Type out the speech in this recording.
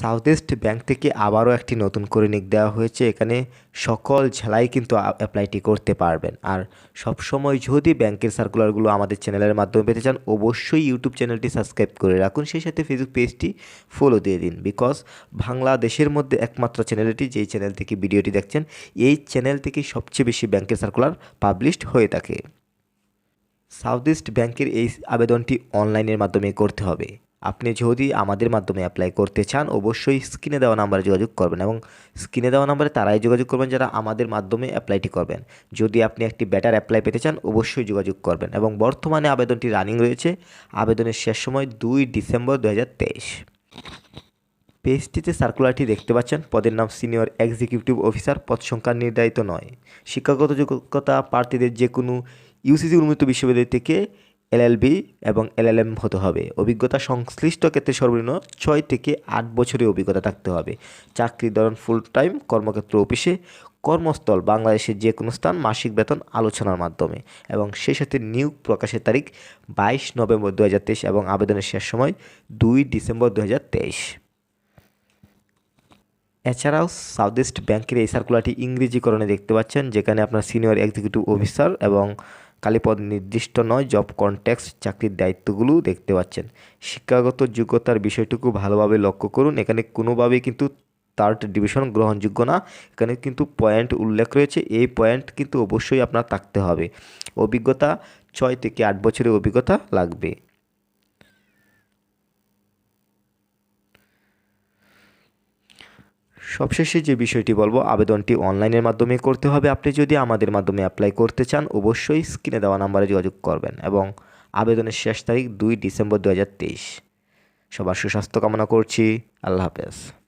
South east bank থেকে আবারও একটি নতুন করে নিক দেওয়া হয়েছে। এখানে সকল ঝালাই কিন্তু অ্যাপ্লাইটি করতে পারবেন। আর সবসময় যদি ব্যাংকের সার্কুলারগুলো আমাদের চ্যানেলের মাধ্যমে পেতে চান, অবশ্যই ইউটিউব চ্যানেলটি সাবস্ক্রাইব করে রাখুন। সেই সাথে ফেসবুক পেজটি ফলো দিয়ে দিন। বিকজ বাংলাদেশের মধ্যে একমাত্র চ্যানেলটি, যেই চ্যানেল থেকে ভিডিওটি দেখছেন, এই চ্যানেল থেকে সবচেয়ে বেশি ব্যাংকের সার্কুলার পাবলিশড হয়ে থাকে। সাউথ ইস্ট ব্যাংকের এই আবেদনটি অনলাইনের মাধ্যমে করতে হবে। আপনি যদি আমাদের মাধ্যমে অ্যাপ্লাই করতে চান, অবশ্যই স্ক্রিনে দেওয়া নাম্বারে যোগাযোগ করবেন এবং স্ক্রিনে দেওয়া নাম্বারে তারাই যোগাযোগ করবেন যারা আমাদের মাধ্যমে অ্যাপ্লাইটি করবেন। যদি আপনি একটি ব্যাটার অ্যাপ্লাই পেতে চান, অবশ্যই যোগাযোগ করবেন এবং বর্তমানে আবেদনটি রানিং রয়েছে। আবেদনের শেষ সময় দুই ডিসেম্বর দু হাজার তেইশ। পেজটিতে সার্কুলারটি দেখতে পাচ্ছেন। পদের নাম সিনিয়র এক্সিকিউটিভ অফিসার পদ সংখ্যা নির্ধারিত নয়। শিক্ষাগত যোগ্যতা প্রার্থীদের যে কোনো ইউসিসি উন্মুক্ত বিশ্ববিদ্যালয় থেকে এলএলবি এবং এলএলএম হতে হবে। অভিজ্ঞতা সংশ্লিষ্ট ক্ষেত্রে সর্বনিম্ন ছয় থেকে আট বছরের অভিজ্ঞতা থাকতে হবে। চাকরির ধরন ফুল টাইম কর্মক্ষেত্র অফিসে কর্মস্থল, বাংলাদেশের যে কোনো স্থান, মাসিক বেতন আলোচনার মাধ্যমে এবং সেই সাথে নিয়োগ প্রকাশের তারিখ বাইশ নভেম্বর দু হাজার তেইশ এবং আবেদনের শেষ সময় দুই ডিসেম্বর দু হাজার তেইশ। এছাড়াও সাউথ ইস্ট ব্যাংকের এই সার্কুলারটি ইংরেজিকরণে দেখতে পাচ্ছেন, যেখানে আপনার সিনিয়র এক্সিকিউটিভ অফিসার এবং কালীপদ নির্দিষ্ট নয়, জব কনট্যাক্ট চাকরির দায়িত্বগুলো দেখতে পাচ্ছেন। শিক্ষাগত যোগ্যতার বিষয়টুকু ভালোভাবে লক্ষ্য করুন। এখানে কোনোভাবেই কিন্তু থার্ড ডিভিশন গ্রহণযোগ্য না। এখানে কিন্তু পয়েন্ট উল্লেখ রয়েছে। এই পয়েন্ট কিন্তু অবশ্যই আপনার থাকতে হবে। অভিজ্ঞতা ছয় থেকে আট বছরের অভিজ্ঞতা লাগবে। সবশেষে যে বিষয়টি বলব, আবেদনটি অনলাইনের মাধ্যমে করতে হবে। আপনি যদি আমাদের মাধ্যমে অ্যাপ্লাই করতে চান, অবশ্যই স্ক্রিনে দেওয়া নাম্বারে যোগাযোগ করবেন এবং আবেদনের শেষ তারিখ দুই ডিসেম্বর দু হাজার তেইশ। সবার সুস্বাস্থ্য কামনা করছি। আল্লাহ হাফেজ।